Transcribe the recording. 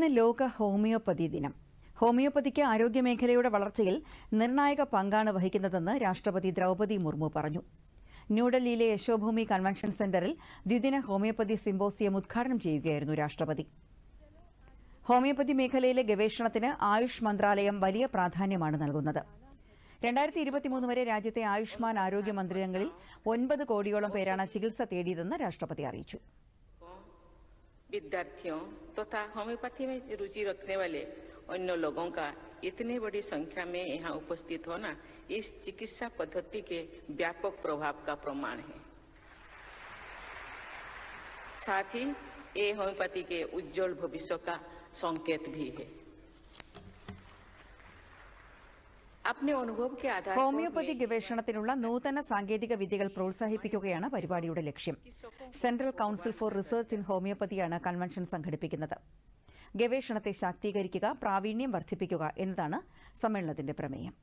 ഇന്ന് ലോക ഹോമിയോപ്പതി ദിനം. ഹോമിയോപ്പതിക്ക് ആരോഗ്യമേഖലയുടെ വളർച്ചയിൽ നിർണായക പങ്കാണ് വഹിക്കുന്നതെന്ന് രാഷ്ട്രപതി ദ്രൗപദി മുർമു പറഞ്ഞു. ന്യൂഡൽഹിയിലെ യശോഭൂമി കൺവെൻഷൻ സെന്ററിൽ ദ്വിദിന ഹോമിയോപ്പതി സിംബോസിയം ഉദ്ഘാടനം ചെയ്യുകയായിരുന്നു രാഷ്ട്രപതി. ഹോമിയോപ്പതി മേഖലയിലെ ഗവേഷണത്തിന് ആയുഷ് മന്ത്രാലയം വലിയ പ്രാധാന്യമാണ് നൽകുന്നത്. രണ്ടായിരത്തി ഇരുപത്തിമൂന്ന് വരെ രാജ്യത്തെ ആയുഷ്മാൻ ആരോഗ്യ മന്ദിരങ്ങളിൽ ഒൻപത് കോടിയോളം പേരാണ് ചികിത്സ തേടിയതെന്ന് രാഷ്ട്രപതി അറിയിച്ചു. विद्यार्थियों तथा तो होम्योपैथी में रुचि रखने वाले अन्य लोगों का इतनी बड़ी संख्या में यहाँ उपस्थित होना इस चिकित्सा पद्धति के व्यापक प्रभाव का प्रमाण है। साथ ही ये होम्योपैथी के उज्जवल भविष्य का संकेत भी है। अपने अनुभव के आधार पर ഹോമിയോപ്പതി ഗവേഷണത്തിനുള്ള നൂതന സാങ്കേതിക വിദ്യകൾ പ്രോത്സാഹിപ്പിക്കുകയാണ് പരിപാടിയുടെ ലക്ഷ്യം central council for research in ഹോമിയോപ്പതിയാണ് convention സംഘടിപ്പിക്കുന്നത് ഗവേഷണത്തെ ശാക്തീകരിക്കുക പ്രാവീണ്യം വർദ്ധിപ്പിക്കുക എന്നതാണ് സമ്മേളനത്തിന്റെ പ്രമേയം